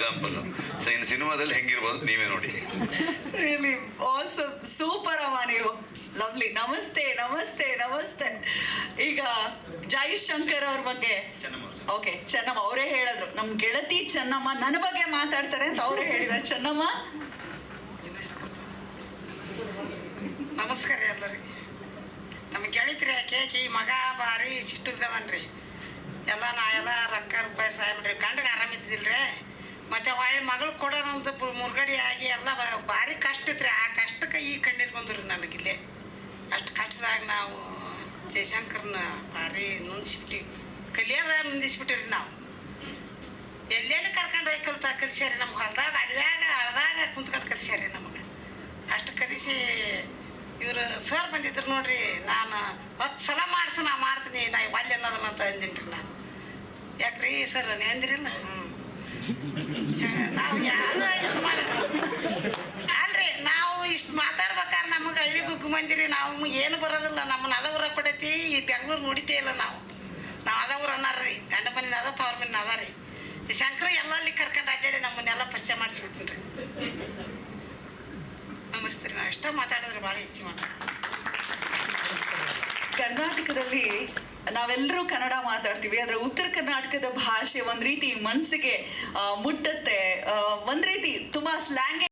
Example so ಇನ್ನು ಸಿನಿಮಾದಲ್ಲಿ ಹೆಂಗಿರ್ಬೋದು? ನೀವೇ ನೋಡಿ. ರಿಯಲಿ ಆಸಮ್ ಸೂಪರ್ ಅವ ನೀವು. ಲವ್ಲಿ ನಮಸ್ತೆ ನಮಸ್ತೆ ನಮಸ್ತೆ. ಈಗ ಜೈ ಶಂಕರ್ ಅವ್ರ ಬಗ್ಗೆ. ಓಕೆ ಚೆನ್ನಮ್ಮ. ಅವರೇ ಹೇಳಿದ್ರು. ನಮ್ಮ ಗೆಳತಿ ಚೆನ್ನಮ್ಮ ನನ್ನ ಬಗ್ಗೆ ಮಾತಾಡ್ತಾರೆ ಅಂತ ಅವರೇ ಹೇಳಿದ್ದಾರೆ. ಚೆನ್ನಮ್ಮ? ನಮಸ್ಕಾರ ಎಲ್ಲರಿಗೆ. ನಮ್ಮ ಗೆಳತಿರಿ ಕೇಕಿ ಮಗ ಬಾರಿ ಸಿಟ್ಟಿದ್ದವನ್ರಿ ಎಲ್ಲ ನಾ ಎಲ್ಲ ರೊಕ್ಕ ರೂಪಾಯಿ ಸಹಾಯ ಮಾಡ್ರಿ ಗಂಡಗೆ ಆರಾಮಿದ್ದಿಲ್ರಿ? ಮತ್ತೆ ಹೊಳ್ಳಿ ಮಗಳು ಕೊಡೋದಂತ ಮುರುಗಡೆ ಆಗಿ ಎಲ್ಲ ಭಾರಿ ಕಷ್ಟ ಇತ್ರಿ. ಆ ಕಷ್ಟಕ್ಕೆ ಈ ಕಣ್ಣೀರು ಬಂದ್ರಿ ನನಗಿಲ್ಲಿ ಅಷ್ಟು ಕಷ್ಟದಾಗ ನಾವು ಜಯಶಂಕರ್ನ ಭಾರಿ ನೊಂದಿಸ್ಬಿಟ್ಟಿವಿ. ಕಲಿಯೋದ ರೀ ನಾವು. ಎಲ್ಲೆಲ್ಲಿ ಕರ್ಕೊಂಡು ಹೋಗಿ ಕಲ್ತ ಕಲಿಸ್ಯಾರಿ ನಮ್ಗೆ? ಹೊಲ್ದಾಗ, ಅಡವ್ಯಾಗ, ಅಳದಾಗ ಕುಂತ್ಕೊಂಡು ಕಲಿಸ್ಯಾರಿ ನಮಗೆ. ಅಷ್ಟು ಕಲಿಸಿ ಇವರು ಸರ್ ಬಂದಿದ್ರು ನೋಡ್ರಿ, ನಾನು ಹತ್ತು ಸಲ ಮಾಡಿಸಿ ನಾ ಮಾಡ್ತೀನಿ, ನಾ ಒಲ್ಲೆ ಅನ್ನೋದನ್ನ ಅಂತ ಅಂದಿನಿ ರೀ ನಾನು. ಯಾಕ್ರಿ ಸರ್, ನೀವು ನಾ ಹ್ಞೂ ನಾವು ಯಾರು ಅಲ್ರಿ, ನಾವು ಇಷ್ಟು ಮಾತಾಡ್ಬೇಕಾದ್ರೆ ನಮಗೆ ಹಳ್ಳಿ ಬುಕ್ ಮಂದಿರಿ, ನಾವು ಏನು ಬರೋದಿಲ್ಲ, ನಮ್ಮನ್ನ ಅದ ಊರ ಕೊಡೈತಿ, ಈ ಬೆಂಗ್ಳೂರು ನೋಡಿತೇ ಇಲ್ಲ ನಾವು. ನಾವು ಅದ ಊರು ಅನ್ನಾರ್ರಿ, ಗಂಡ ಮನೆ ಅದ, ತವ್ರ ಮನೆ ಅದ ಈ ಶಂಕರ ಎಲ್ಲ ಅಲ್ಲಿ ಕರ್ಕೊಂಡು ಅಡ್ಡಾಡಿ ನಮ್ಮನ್ನೆಲ್ಲ ಪರಿಚಯ ಮಾಡಿಸ್ಬಿಡ್ತೀನಿ ರೀ. ನಮಸ್ತೆ ರೀ ನಾವು ಎಷ್ಟೋ ಮಾತಾಡಿದ್ರೆ ಭಾಳ ಹೆಚ್ಚು ಮಾತಾಡ ಕರ್ನಾಟಕದಲ್ಲಿ ನಾವೆಲ್ಲರೂ ಕನ್ನಡ ಮಾತಾಡ್ತೀವಿ ಆದ್ರೆ ಉತ್ತರ ಕರ್ನಾಟಕದ ಭಾಷೆ ಒಂದ್ ರೀತಿ ಮನಸ್ಸಿಗೆ ಮುಟ್ಟತ್ತೆ. ಒಂದು ರೀತಿ ತುಂಬಾ